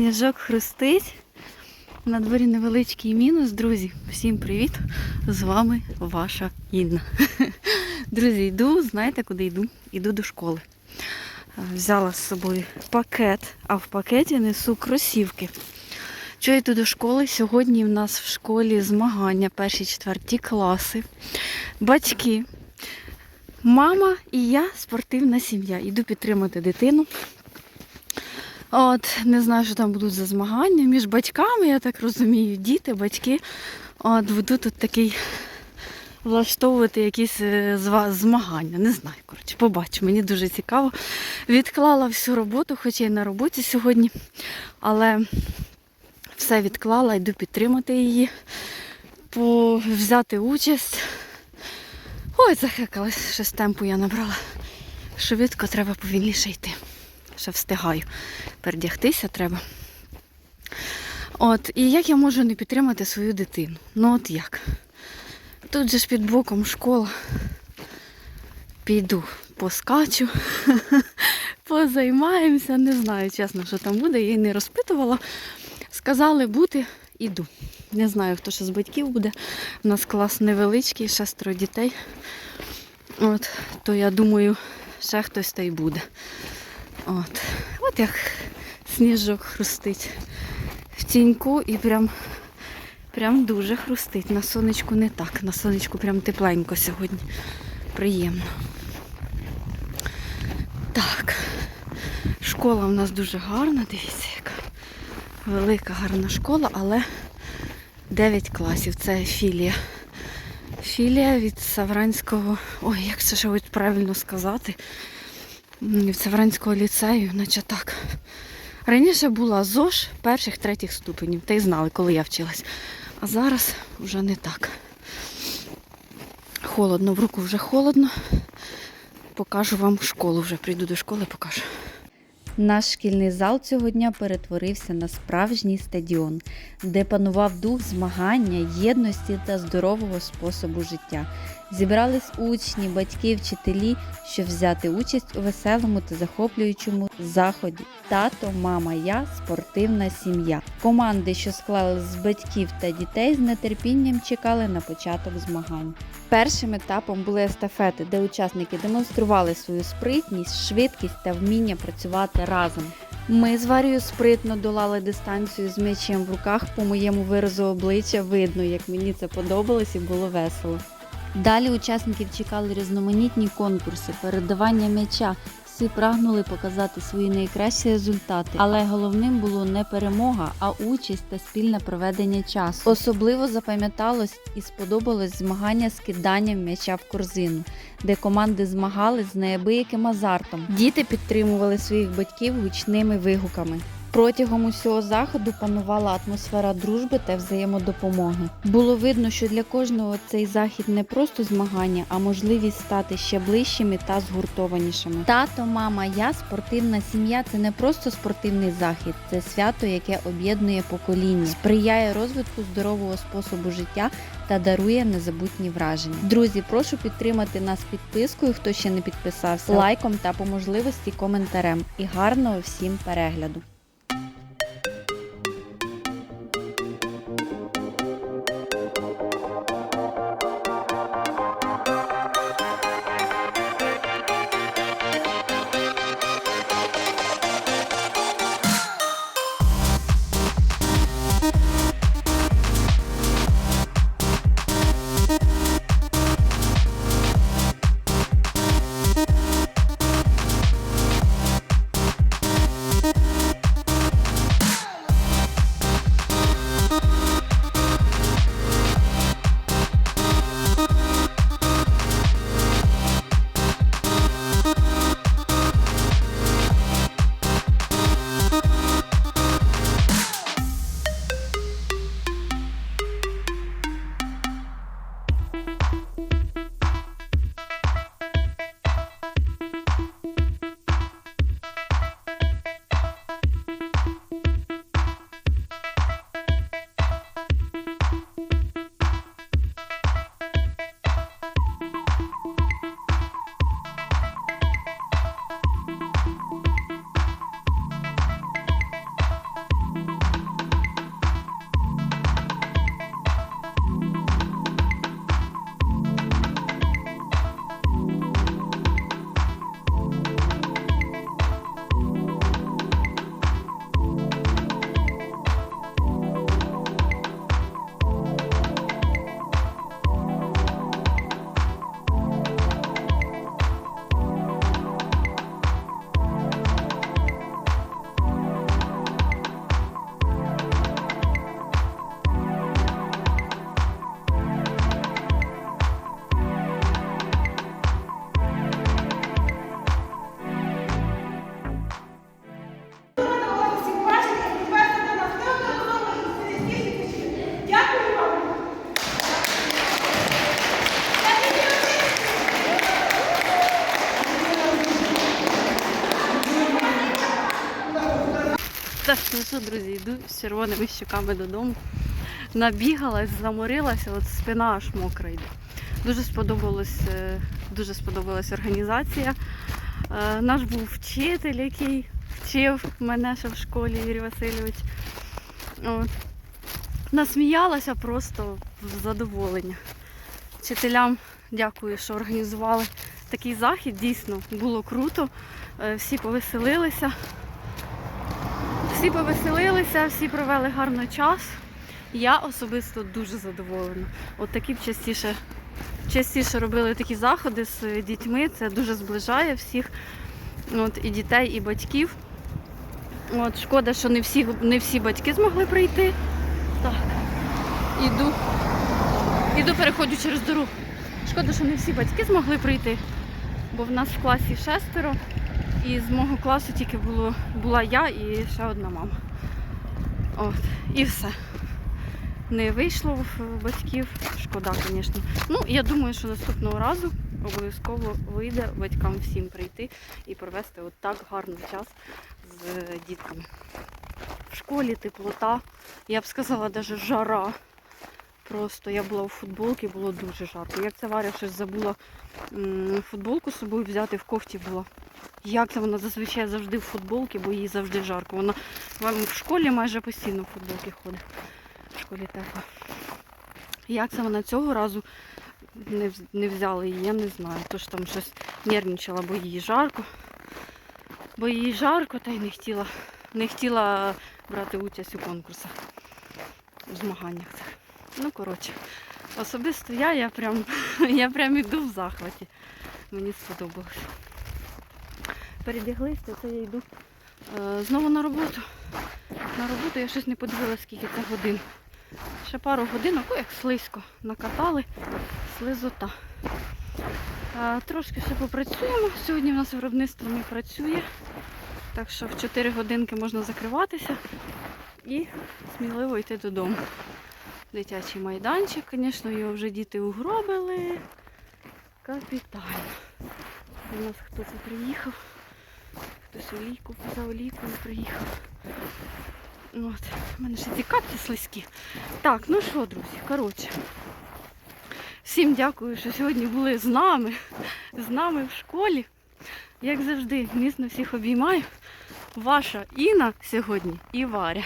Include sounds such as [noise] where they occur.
Сніжок хрустить. На дворі невеличкий мінус, друзі. Всім привіт! З вами ваша Інна. [laughs] Друзі, йду, знаєте, куди йду? Йду до школи. Е, Взяла з собою пакет, а в пакеті несу кросівки. Я йду до школи? Сьогодні в нас в школі змагання, перші четверті класи. Батьки, мама і я спортивна сім'я. Йду підтримати дитину. От, не знаю, що там будуть за змагання між батьками, я так розумію, діти, батьки. От, буду тут такий влаштовувати якісь е, змагання. Не знаю, коротше, побачу. Мені дуже цікаво. Відклала всю роботу, хоча й на роботі сьогодні, але все відклала, йду підтримати її, взяти участь. Ой, захекалась, щось темпу я набрала. Швидко треба повільніше йти. Ще встигаю. Передягтися треба. От, і як я можу не підтримати свою дитину? Ну от як? Тут же ж під боком школа. Піду, поскачу, [laughs] позаймаємося. Не знаю, чесно, що там буде, я її не розпитувала. Сказали бути, іду. Не знаю, хто ще з батьків буде. У нас клас невеличкий, шестеро дітей. От, то я думаю, ще хтось та й буде. От. От як сніжок хрустить в тіньку і прям, прям дуже хрустить. На сонечку не так. На сонечку прям тепленько сьогодні. Приємно. Так. Школа в нас дуже гарна, дивіться, яка велика гарна школа, але 9 класів. Це філія. Філія від Савранського. Ой, як це ще правильно сказати? М, Від ліцею, наче так. Раніше була ЗОЖ перших, третіх ступенів. Та й знали, коли я вчилась. А зараз вже не так. Холодно, в руку вже холодно. Покажу вам школу вже. Прийду до школи, покажу. Наш шкільний зал цього дня перетворився на справжній стадіон, де панував дух змагання, єдності та здорового способу життя. Зібрались учні, батьки, вчителі, щоб взяти участь у веселому та захоплюючому заході. Тато, мама, я спортивна сім'я. Команди, що склались з батьків та дітей, з нетерпінням чекали на початок змагань. Першим етапом були естафети, де учасники демонстрували свою спритність, швидкість та вміння працювати разом. Ми з Варією спритно долали дистанцію з м'ячем в руках. По моєму виразу обличчя видно, як мені це подобалось і було весело. Далі учасників чекали різноманітні конкурси, передавання м'яча. Всі прагнули показати свої найкращі результати, але головним було не перемога, а участь та спільне проведення часу. Особливо запам'яталось і сподобалось змагання з киданням м'яча в корзину, де команди змагались з неабияким азартом. Діти підтримували своїх батьків гучними вигуками. Протягом усього заходу панувала атмосфера дружби та взаємодопомоги. Було видно, що для кожного цей захід не просто змагання, а можливість стати ще ближчими та згуртованішими. Тато, мама, я спортивна сім'я це не просто спортивний захід, це свято, яке об'єднує покоління, сприяє розвитку здорового способу життя та дарує незабутні враження. Друзі, прошу підтримати нас підпискою, хто ще не підписався, лайком та по можливості коментарем. І гарного всім перегляду! Що, друзі, йду з червоними щоками додому. Набігалась, заморилася, от спина аж мокра йде. Дуже сподобалось, е, дуже сподобалась організація. Е, Наш був вчитель, який вчив мене ще в школі, Юрій Васильович. От. Насміялася просто в задоволення. Вчителям дякую, що організували такий захід. Дійсно було круто. Е, Всі повеселилися. Всі повеселилися, всі провели гарно час. Я особисто дуже задоволена. От такі б частіше, частіше робили такі заходи з дітьми. Це дуже зближає всіх. От, і дітей, і батьків. От, шкода, що не всі, не всі батьки змогли прийти. Так, іду. Іду, переходжу через дорогу. Шкода, що не всі батьки змогли прийти, бо в нас в класі шестеро. І з мого класу тільки було, була я і ще одна мама. От, і все. Не вийшло в батьків. Шкода, звісно. Ну, я думаю, що наступного разу обов'язково вийде батькам всім прийти і провести от так гарний час з дітками. В школі теплота, я б сказала, навіть жара. Просто я була у футболці, було дуже жарко. Як це Варя щось забула футболку з собою взяти, в кофті була. Як це вона зазвичай завжди в футболці, бо їй завжди жарко. Вона в школі майже постійно в футболці ходить. В школі тепло. Як це вона цього разу не, не взяла її, я не знаю. Тож там щось нервничала, бо їй жарко. Бо їй жарко та й не хотіла, не хотіла брати участь у конкурсах, у змаганнях. Ну, коротше, особисто я, я прям, [laughs] я прям іду в захваті. Мені сподобалось. Передяглися, це я йду е, знову на роботу. На роботу я щось не подивилася, скільки це годин. Ще пару годинок, о, як слизько накатали, слизота. Е, трошки ще попрацюємо. Сьогодні в нас виробництво не працює. Так що в 4 годинки можна закриватися і сміливо йти додому. Дитячий майданчик, звісно, його вже діти угробили. Капітально. У нас хто це приїхав? Хтось олійку за олійкою приїхав. От. У мене ще ці капці слизькі. Так, ну що, друзі, коротше. Всім дякую, що сьогодні були з нами, з нами в школі. Як завжди, міцно всіх обіймаю. Ваша Інна сьогодні і Варя.